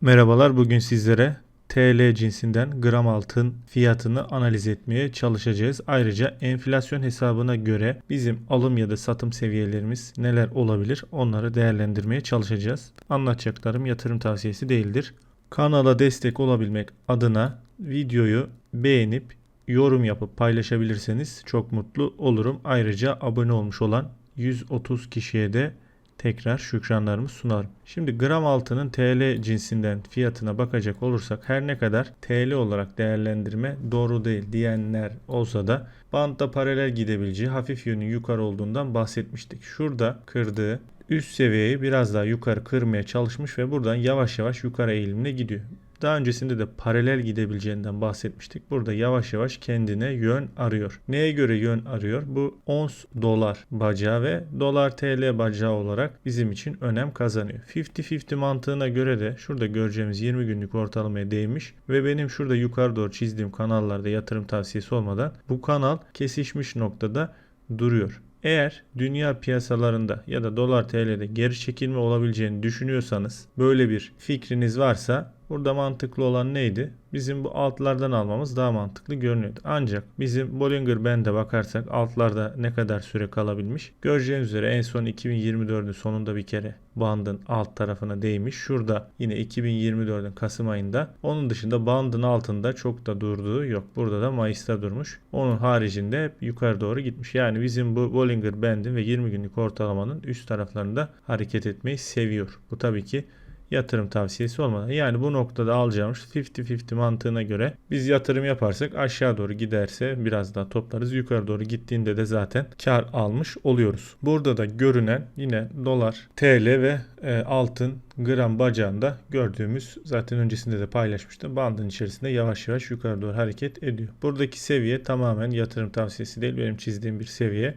Merhabalar bugün sizlere TL cinsinden gram altın fiyatını analiz etmeye çalışacağız. Ayrıca enflasyon hesabına göre bizim alım ya da satım seviyelerimiz neler olabilir onları değerlendirmeye çalışacağız. Anlatacaklarım yatırım tavsiyesi değildir. Kanala destek olabilmek adına videoyu beğenip yorum yapıp paylaşabilirseniz çok mutlu olurum. Ayrıca abone olmuş olan 130 kişiye de tekrar şükranlarımı sunarım. Şimdi gram altının TL cinsinden fiyatına bakacak olursak her ne kadar TL olarak değerlendirme doğru değil diyenler olsa da bantta paralel gidebileceği hafif yönün yukarı olduğundan bahsetmiştik. Şurada kırdığı üst seviyeyi biraz daha yukarı kırmaya çalışmış ve buradan yavaş yavaş yukarı eğilimine gidiyor. Daha öncesinde de paralel gidebileceğinden bahsetmiştik. Burada yavaş yavaş kendine yön arıyor. Neye göre yön arıyor? Bu ons dolar bacağı ve dolar TL bacağı olarak bizim için önem kazanıyor. 50-50 mantığına göre de şurada göreceğimiz 20 günlük ortalamaya değmiş ve benim şurada yukarı doğru çizdiğim kanallarda yatırım tavsiyesi olmadan bu kanal kesişmiş noktada duruyor. Eğer dünya piyasalarında ya da dolar TL'de geri çekilme olabileceğini düşünüyorsanız böyle bir fikriniz varsa burada mantıklı olan neydi? Bizim bu altlardan almamız daha mantıklı görünüyordu. Ancak bizim Bollinger Band'e bakarsak altlarda ne kadar süre kalabilmiş? Göreceğiniz üzere en son 2024'ün sonunda bir kere bandın alt tarafına değmiş. Şurada yine 2024'ün Kasım ayında. Onun dışında bandın altında çok da durduğu yok. Burada da Mayıs'ta durmuş. Onun haricinde hep yukarı doğru gitmiş. Yani bizim bu Bollinger Band'in ve 20 günlük ortalamanın üst taraflarında hareket etmeyi seviyor. Bu tabii ki yatırım tavsiyesi olmadan. Yani bu noktada alacağımız 50-50 mantığına göre biz yatırım yaparsak aşağı doğru giderse biraz daha toplarız. Yukarı doğru gittiğinde de zaten kar almış oluyoruz. Burada da görünen yine dolar, TL ve e, altın gram bacağında gördüğümüz zaten öncesinde de paylaşmıştım. Bandın içerisinde yavaş yavaş yukarı doğru hareket ediyor. Buradaki seviye tamamen yatırım tavsiyesi değil. Benim çizdiğim bir seviye.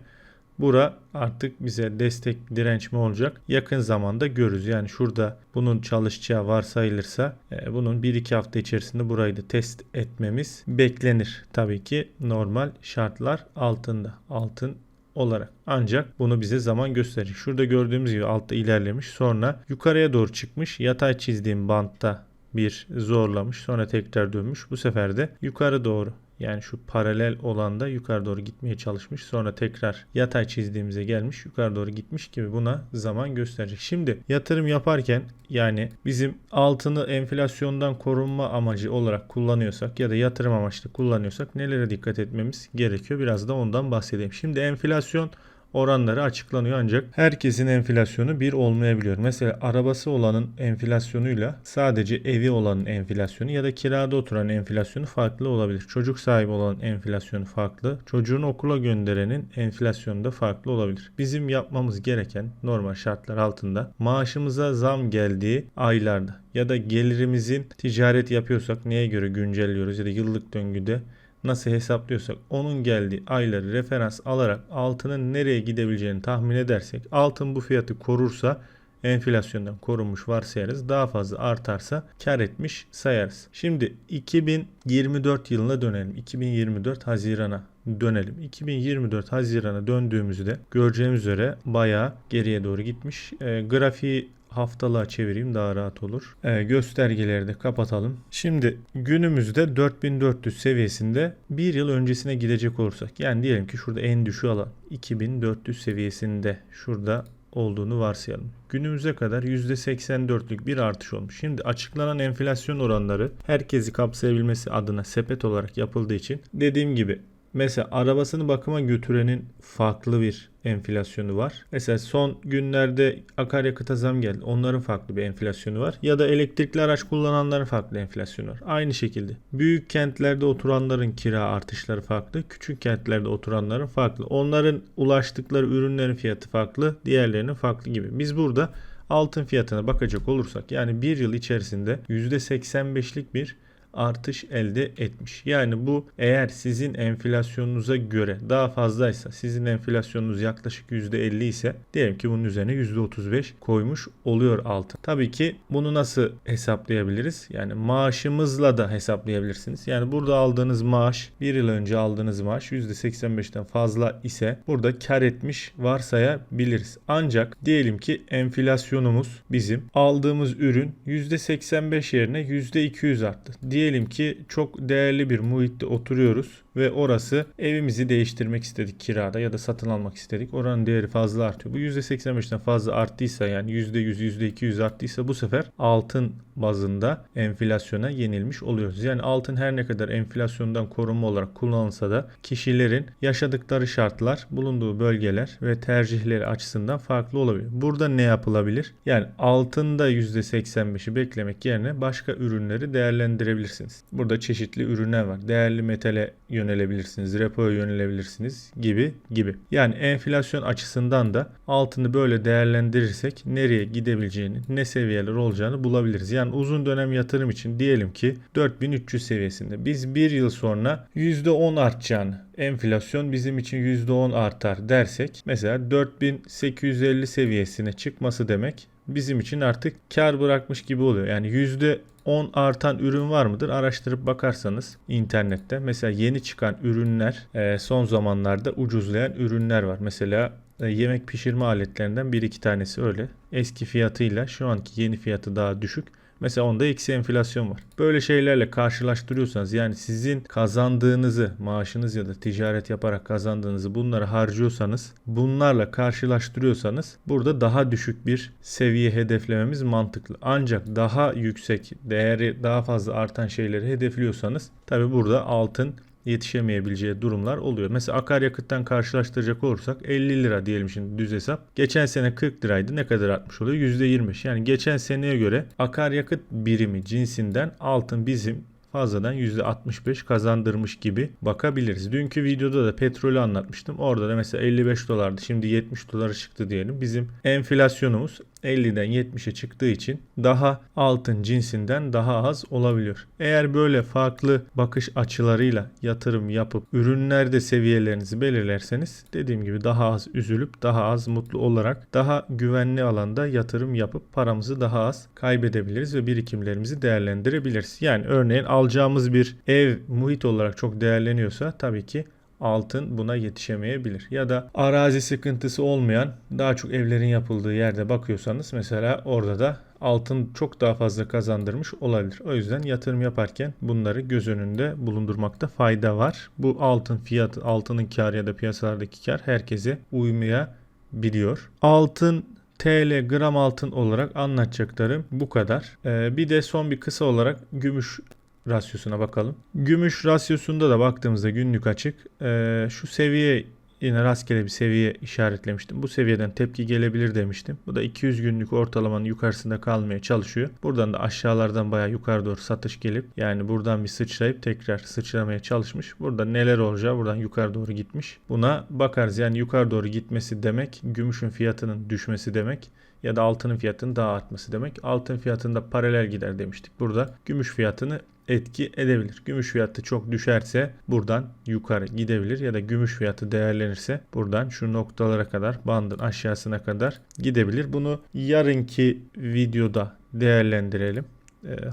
Bura artık bize destek direnç mi olacak? Yakın zamanda görürüz. Yani şurada bunun çalışacağı varsayılırsa e, bunun 1-2 hafta içerisinde burayı da test etmemiz beklenir. Tabii ki normal şartlar altında. Altın olarak. Ancak bunu bize zaman gösterecek. Şurada gördüğümüz gibi altta ilerlemiş. Sonra yukarıya doğru çıkmış. Yatay çizdiğim bantta bir zorlamış. Sonra tekrar dönmüş. Bu sefer de yukarı doğru yani şu paralel olanda yukarı doğru gitmeye çalışmış. Sonra tekrar yatay çizdiğimize gelmiş. Yukarı doğru gitmiş gibi buna zaman gösterecek. Şimdi yatırım yaparken yani bizim altını enflasyondan korunma amacı olarak kullanıyorsak ya da yatırım amaçlı kullanıyorsak nelere dikkat etmemiz gerekiyor? Biraz da ondan bahsedeyim. Şimdi enflasyon oranları açıklanıyor ancak herkesin enflasyonu bir olmayabiliyor. Mesela arabası olanın enflasyonuyla sadece evi olanın enflasyonu ya da kirada oturan enflasyonu farklı olabilir. Çocuk sahibi olan enflasyonu farklı. Çocuğunu okula gönderenin enflasyonu da farklı olabilir. Bizim yapmamız gereken normal şartlar altında maaşımıza zam geldiği aylarda ya da gelirimizin ticaret yapıyorsak neye göre güncelliyoruz ya da yıllık döngüde nasıl hesaplıyorsak onun geldiği ayları referans alarak altının nereye gidebileceğini tahmin edersek altın bu fiyatı korursa enflasyondan korunmuş varsayarız. Daha fazla artarsa kar etmiş sayarız. Şimdi 2024 yılına dönelim. 2024 Haziran'a dönelim. 2024 Haziran'a döndüğümüzde göreceğimiz üzere bayağı geriye doğru gitmiş. E, grafiği haftalığa çevireyim daha rahat olur. E, göstergeleri de kapatalım. Şimdi günümüzde 4400 seviyesinde bir yıl öncesine gidecek olursak yani diyelim ki şurada en düşük alan 2400 seviyesinde şurada olduğunu varsayalım. Günümüze kadar %84'lük bir artış olmuş. Şimdi açıklanan enflasyon oranları herkesi kapsayabilmesi adına sepet olarak yapıldığı için dediğim gibi Mesela arabasını bakıma götürenin farklı bir enflasyonu var. Mesela son günlerde akaryakıta zam geldi. Onların farklı bir enflasyonu var. Ya da elektrikli araç kullananların farklı enflasyonu var. Aynı şekilde. Büyük kentlerde oturanların kira artışları farklı. Küçük kentlerde oturanların farklı. Onların ulaştıkları ürünlerin fiyatı farklı. Diğerlerinin farklı gibi. Biz burada altın fiyatına bakacak olursak yani bir yıl içerisinde %85'lik bir artış elde etmiş. Yani bu eğer sizin enflasyonunuza göre daha fazlaysa sizin enflasyonunuz yaklaşık %50 ise diyelim ki bunun üzerine %35 koymuş oluyor altın. Tabii ki bunu nasıl hesaplayabiliriz? Yani maaşımızla da hesaplayabilirsiniz. Yani burada aldığınız maaş bir yıl önce aldığınız maaş %85'ten fazla ise burada kar etmiş varsayabiliriz. Ancak diyelim ki enflasyonumuz bizim aldığımız ürün %85 yerine %200 arttı. Diyelim ki çok değerli bir muhitte oturuyoruz ve orası evimizi değiştirmek istedik kirada ya da satın almak istedik. Oranın değeri fazla artıyor. Bu %85'ten fazla arttıysa yani %100 %200 arttıysa bu sefer altın bazında enflasyona yenilmiş oluyoruz. Yani altın her ne kadar enflasyondan korunma olarak kullanılsa da kişilerin yaşadıkları şartlar, bulunduğu bölgeler ve tercihleri açısından farklı olabilir. Burada ne yapılabilir? Yani altında %85'i beklemek yerine başka ürünleri değerlendirebilirsiniz. Burada çeşitli ürünler var. Değerli metale yönelebilirsiniz, repoya yönelebilirsiniz gibi gibi. Yani enflasyon açısından da altını böyle değerlendirirsek nereye gidebileceğini, ne seviyeler olacağını bulabiliriz. Yani uzun dönem yatırım için diyelim ki 4300 seviyesinde biz bir yıl sonra %10 artacağını enflasyon bizim için %10 artar dersek mesela 4850 seviyesine çıkması demek bizim için artık kar bırakmış gibi oluyor. Yani %10 artan ürün var mıdır? Araştırıp bakarsanız internette mesela yeni çıkan ürünler e, son zamanlarda ucuzlayan ürünler var. Mesela e, yemek pişirme aletlerinden bir iki tanesi öyle. Eski fiyatıyla şu anki yeni fiyatı daha düşük. Mesela onda eksi enflasyon var. Böyle şeylerle karşılaştırıyorsanız yani sizin kazandığınızı maaşınız ya da ticaret yaparak kazandığınızı bunları harcıyorsanız bunlarla karşılaştırıyorsanız burada daha düşük bir seviye hedeflememiz mantıklı. Ancak daha yüksek değeri daha fazla artan şeyleri hedefliyorsanız tabi burada altın yetişemeyebileceği durumlar oluyor. Mesela akaryakıttan karşılaştıracak olursak 50 lira diyelim şimdi düz hesap. Geçen sene 40 liraydı. Ne kadar artmış oluyor? %25. Yani geçen seneye göre akaryakıt birimi cinsinden altın bizim fazladan %65 kazandırmış gibi bakabiliriz. Dünkü videoda da petrolü anlatmıştım. Orada da mesela 55 dolardı. Şimdi 70 dolara çıktı diyelim. Bizim enflasyonumuz 50'den 70'e çıktığı için daha altın cinsinden daha az olabiliyor. Eğer böyle farklı bakış açılarıyla yatırım yapıp ürünlerde seviyelerinizi belirlerseniz dediğim gibi daha az üzülüp daha az mutlu olarak daha güvenli alanda yatırım yapıp paramızı daha az kaybedebiliriz ve birikimlerimizi değerlendirebiliriz. Yani örneğin alacağımız bir ev muhit olarak çok değerleniyorsa tabii ki altın buna yetişemeyebilir. Ya da arazi sıkıntısı olmayan daha çok evlerin yapıldığı yerde bakıyorsanız mesela orada da altın çok daha fazla kazandırmış olabilir. O yüzden yatırım yaparken bunları göz önünde bulundurmakta fayda var. Bu altın fiyatı, altının kar ya da piyasalardaki kar herkese uymaya biliyor. Altın TL gram altın olarak anlatacaklarım bu kadar. Ee, bir de son bir kısa olarak gümüş rasyosuna bakalım. Gümüş rasyosunda da baktığımızda günlük açık. Ee, şu seviye yine rastgele bir seviye işaretlemiştim. Bu seviyeden tepki gelebilir demiştim. Bu da 200 günlük ortalamanın yukarısında kalmaya çalışıyor. Buradan da aşağılardan bayağı yukarı doğru satış gelip yani buradan bir sıçrayıp tekrar sıçramaya çalışmış. Burada neler olacağı buradan yukarı doğru gitmiş. Buna bakarız. Yani yukarı doğru gitmesi demek gümüşün fiyatının düşmesi demek ya da altının fiyatının daha artması demek. Altın fiyatında paralel gider demiştik. Burada gümüş fiyatını etki edebilir. Gümüş fiyatı çok düşerse buradan yukarı gidebilir ya da gümüş fiyatı değerlenirse buradan şu noktalara kadar bandın aşağısına kadar gidebilir. Bunu yarınki videoda değerlendirelim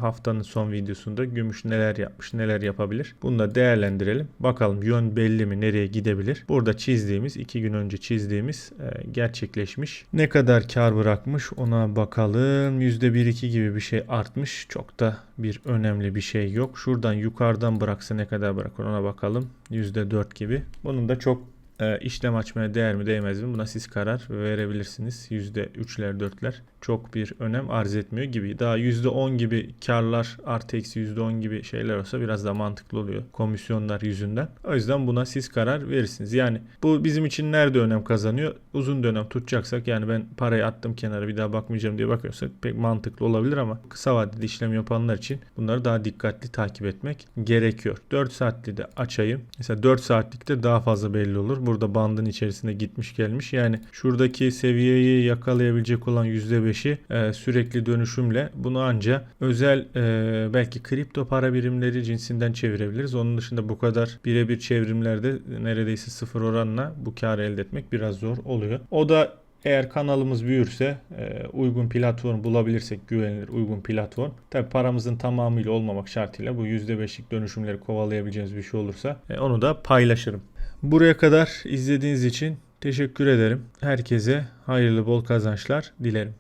haftanın son videosunda gümüş neler yapmış neler yapabilir? Bunu da değerlendirelim. Bakalım yön belli mi nereye gidebilir? Burada çizdiğimiz iki gün önce çizdiğimiz e, gerçekleşmiş. Ne kadar kar bırakmış ona bakalım. %1-2 gibi bir şey artmış. Çok da bir önemli bir şey yok. Şuradan yukarıdan bıraksa ne kadar bırakır ona bakalım. %4 gibi. Bunun da çok e, işlem açmaya değer mi değmez mi? Buna siz karar verebilirsiniz. %3'ler 4'ler çok bir önem arz etmiyor gibi. Daha %10 gibi karlar artı eksi %10 gibi şeyler olsa biraz daha mantıklı oluyor komisyonlar yüzünden. O yüzden buna siz karar verirsiniz. Yani bu bizim için nerede önem kazanıyor? Uzun dönem tutacaksak yani ben parayı attım kenara bir daha bakmayacağım diye bakıyorsak pek mantıklı olabilir ama kısa vadeli işlem yapanlar için bunları daha dikkatli takip etmek gerekiyor. 4 saatli de açayım. Mesela 4 saatlikte daha fazla belli olur. Burada bandın içerisinde gitmiş gelmiş. Yani şuradaki seviyeyi yakalayabilecek olan %1 %5'i e, sürekli dönüşümle bunu anca özel e, belki kripto para birimleri cinsinden çevirebiliriz. Onun dışında bu kadar birebir çevrimlerde neredeyse sıfır oranla bu karı elde etmek biraz zor oluyor. O da eğer kanalımız büyürse e, uygun platform bulabilirsek güvenilir uygun platform. Tabi paramızın tamamıyla olmamak şartıyla bu %5'lik dönüşümleri kovalayabileceğimiz bir şey olursa e, onu da paylaşırım. Buraya kadar izlediğiniz için teşekkür ederim. Herkese hayırlı bol kazançlar dilerim.